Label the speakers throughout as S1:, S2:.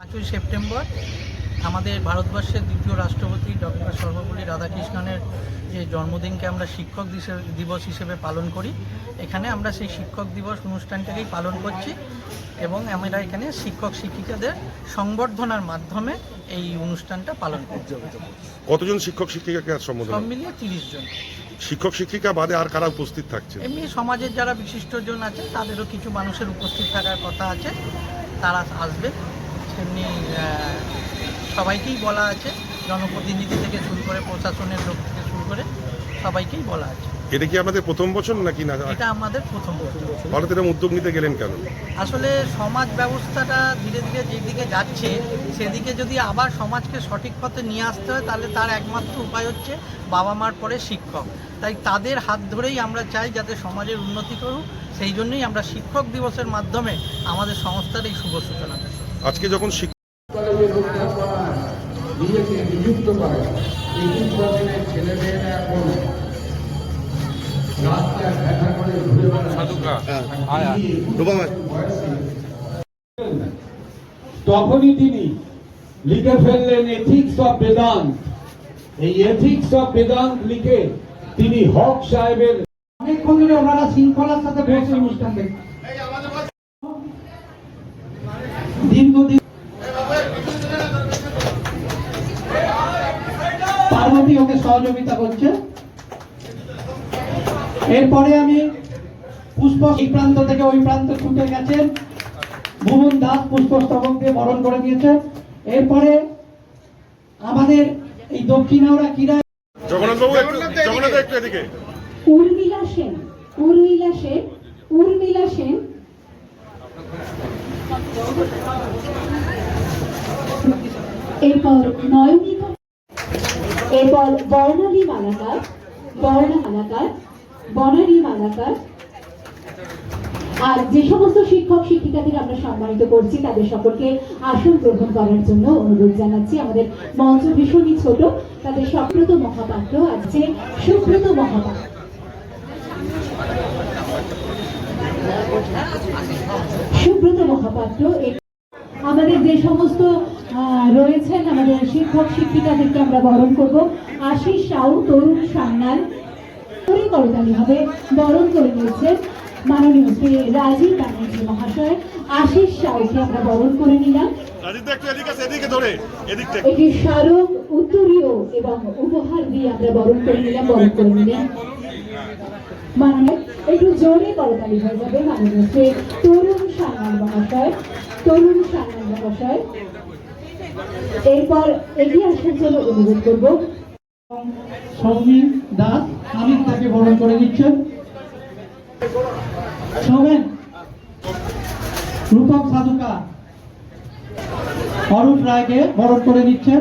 S1: পাঁচই সেপ্টেম্বর আমাদের ভারতবর্ষের দ্বিতীয় রাষ্ট্রপতি ডক্টর সর্বপল্লী রাধাকৃষ্ণনের যে জন্মদিনকে আমরা শিক্ষক দিবস হিসেবে পালন করি এখানে আমরা সেই শিক্ষক দিবস অনুষ্ঠানটাকেই পালন করছি এবং আমরা এখানে শিক্ষক শিক্ষিকাদের সংবর্ধনার মাধ্যমে এই অনুষ্ঠানটা পালন করছি।
S2: কতজন শিক্ষক শিক্ষিকাকে সম্বোধন
S1: সব মিলিয়ে তিরিশ জন।
S2: শিক্ষক, শিক্ষিকা বাদে আর কারা উপস্থিত থাকছে
S1: এমনি সমাজের যারা বিশিষ্টজন আছে, তাদেরও কিছু মানুষের উপস্থিত থাকার কথা আছে। তারা আসবে। এমনি সবাইকেই বলা আছে। জনপ্রতিনিধি থেকে শুরু করে প্রশাসনের লোক থেকে শুরু করে সবাইকেই বলা আছে।
S2: এটা কি আমাদের প্রথম বছর নাকি না?
S1: এটা আমাদের প্রথম বছর।
S2: ভারত এরকম উদ্যোগ নিতে গেলেন কেন?
S1: আসলে সমাজ ব্যবস্থাটা ধীরে ধীরে যেদিকে যাচ্ছে সেদিকে যদি আবার সমাজকে সঠিক পথে নিয়ে আসতে হয় তাহলে তার একমাত্র উপায় হচ্ছে বাবা মার পরে শিক্ষক। তাই তাদের হাত ধরেই আমরা চাই যাতে সমাজের উন্নতি করুক। সেই জন্যই আমরা শিক্ষক দিবসের মাধ্যমে আমাদের সংস্থার এই শুভ সূচনা
S2: আজকে যখন শিক্ষক
S3: নিজেকে নিযুক্ত করা ছেলেমেয়েরা এখন তখনই তিনি লিখে ফেললেন এথিক্স অফ বেদান্ত। এই এথিক্স অফ বেদান্ত লিখে তিনি হক সাহেবের অনেকক্ষণ ধরে ওনারা শৃঙ্খলার সাথে বসে অনুষ্ঠান দেখছেন। দীর্ঘদিন পার্বতী ওকে সহযোগিতা করছে। এরপরে আমি পুষ্প এই প্রান্ত থেকে ওই প্রান্ত ছুটে গেছেন ভুবন দাস পুষ্পস্তবক দিয়ে বরণ করে দিয়েছে এরপরে আমাদের এই ক্রীড়া
S2: জগন্নাথ একটু এদিকে।
S4: উর্মিলা সেন উর্মিলা সেন উর্মিলা সেন। এরপর নয়নিকা এরপর বর্ণালী মালাকার বর্ণা মালাকার বনানী মালাকার। আর যে সমস্ত শিক্ষক, শিক্ষিকাদের আমরা সম্মানিত করছি, তাদের সকলকে আসন গ্রহণ করার জন্য অনুরোধ জানাচ্ছি। আমাদের মঞ্চ ভীষণই ছোট, তাদের সুব্রত মহাপাত্র আছে। সুব্রত মহাপাত্র। সুব্রত মহাপাত্র আমাদের যে সমস্ত রয়েছেন আমাদের শিক্ষক, শিক্ষিকাদেরকে আমরা বরণ করব। আশিস সাউ, তরুণ সান্যাল করে করতালি হবে। বরণ করে নিয়েছেন মাননীয় শ্রী রাজীব ব্যানার্জি মহাশয়। আশিস সাউকে আমরা বরণ করে নিলাম। এটি স্মারক উত্তরীয় এবং উপহার দিয়ে আমরা বরণ করে নিলাম বরণ করে নিলাম মাননীয় একটু জোরে করতালি হয়ে যাবে মাননীয় শ্রী তরুণ সান্যাল মহাশয়। তরুণ সান্যাল মহাশয় এরপর এগিয়ে আসার জন্য অনুরোধ করব।
S3: সৌমিক দাস আমির তাকে বরণ করে দিচ্ছেন শোভেন রূপক সাধুকা অরূপ রায়কে বরণ করে দিচ্ছেন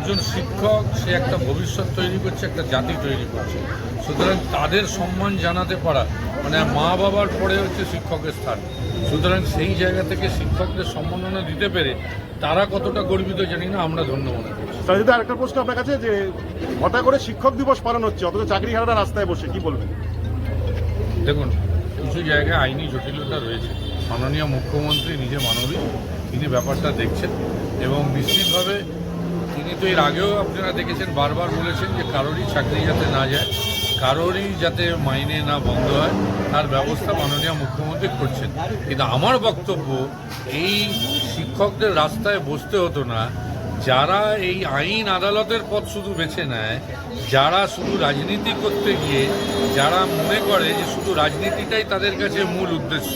S5: একজন শিক্ষক সে একটা ভবিষ্যৎ তৈরি করছে একটা জাতি তৈরি করছে। সুতরাং তাদের সম্মান জানাতে পারা মানে মা বাবার পরে হচ্ছে শিক্ষকের স্থান। সুতরাং সেই জায়গা থেকে শিক্ষকদের সম্মাননা দিতে পেরে তারা কতটা গর্বিত জানি না আমরা ধন্য মনে করছি
S2: রাজিত আরেকটা প্রশ্ন আপনার কাছে যে হঠাৎ করে শিক্ষক দিবস পালন হচ্ছে অথচ চাকরিহারারা রাস্তায় বসে কি বলবেন?
S5: দেখুন কিছু জায়গায় আইনি জটিলতা রয়েছে। মাননীয় মুখ্যমন্ত্রী নিজে মানবিক তিনি ব্যাপারটা দেখছেন এবং নিশ্চিতভাবে তিনি তো এর আগেও আপনারা দেখেছেন, বারবার বলেছেন যে কারোরই চাকরি যাতে না যায়, কারোরই যাতে মাইনে না বন্ধ হয়, তার ব্যবস্থা মাননীয় মুখ্যমন্ত্রী করছেন। কিন্তু আমার বক্তব্য, এই শিক্ষকদের রাস্তায় বসতে হতো না, যারা এই আইন আদালতের পথ শুধু বেছে নেয়, যারা শুধু রাজনীতি করতে গিয়ে, যারা মনে করে যে শুধু রাজনীতিটাই তাদের কাছে মূল উদ্দেশ্য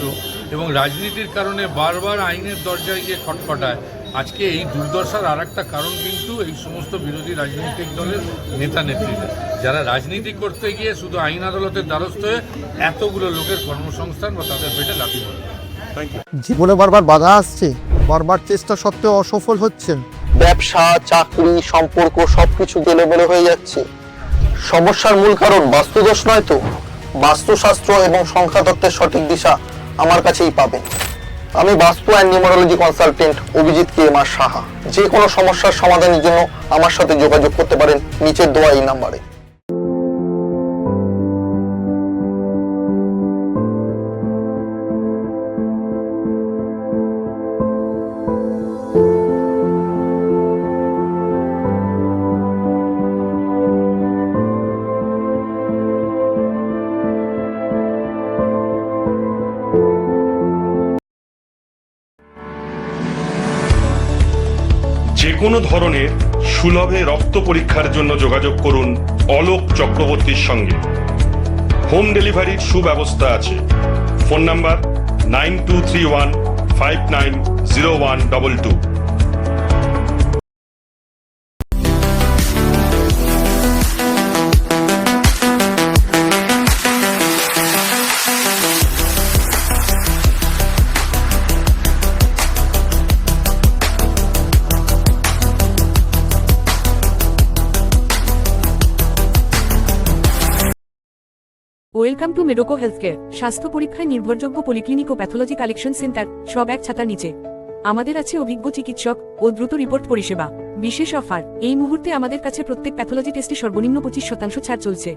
S5: এবং রাজনীতির কারণে বারবার আইনের দরজায় গিয়ে খটখটায় আজকে এই দুর্দশার আর একটা কারণ কিন্তু এই সমস্ত বিরোধী রাজনৈতিক দলের নেতা নেত্রীরা যারা রাজনীতি করতে গিয়ে শুধু আইন আদালতের দ্বারস্থ হয়ে এতগুলো লোকের কর্মসংস্থান বা তাদের পেটে লাথি মারে।
S2: থ্যাংক
S6: জীবনে বারবার বাধা আসছে। বারবার চেষ্টা সত্ত্বেও অসফল হচ্ছেন।
S7: ব্যবসা চাকরি সম্পর্ক সবকিছু গেলেবেলে হয়ে যাচ্ছে। সমস্যার মূল কারণ বাস্তুদোষ নয় তো? বাস্তুশাস্ত্র এবং সংখ্যাতত্ত্বের সঠিক দিশা আমার কাছেই পাবেন। আমি vastu and numerology consultant Abhijit K M R Saha. যে কোনো সমস্যার সমাধানের জন্য আমার সাথে যোগাযোগ করতে পারেন নিচের দোয়া এই নাম্বারে।
S8: কোনো ধরনের সুলভে রক্ত পরীক্ষার জন্য যোগাযোগ করুন অলোক চক্রবর্তীর সঙ্গে। হোম ডেলিভারির সুব্যবস্থা আছে। Phone number nine two three one five nine zero one double two.
S9: Welcome to Medoco health care স্বাস্থ্য পরীক্ষায় নির্ভরযোগ্য পলিক্লিনিক ও প্যাথোলজি কালেকশন সেন্টার সব এক ছাতার নিচে। আমাদের আছে অভিজ্ঞ চিকিৎসক ও দ্রুত রিপোর্ট পরিষেবা। বিশেষ অফার এই মুহূর্তে আমাদের কাছে প্রত্যেক প্যাথোলজি টেস্টে সর্বনিম্ন পঁচিশ শতাংশ ছাড় চলছে।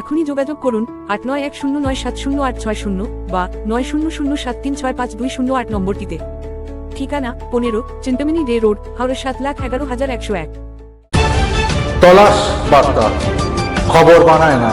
S9: এখনই যোগাযোগ করুন, আট নয় এক শূন্য নয় সাত শূন্য আট ছয় শূন্য বা নয় শূন্য শূন্য সাত তিন ছয় পাঁচ দুই শূন্য আট নম্বরটিতে। ঠিকানা, পনেরো চিন্তামিনি ডে রোড, হাওড়া সাত লাখ এগারো হাজার একশো এক।
S10: তলাশ বার্তা। খবর বানায় না।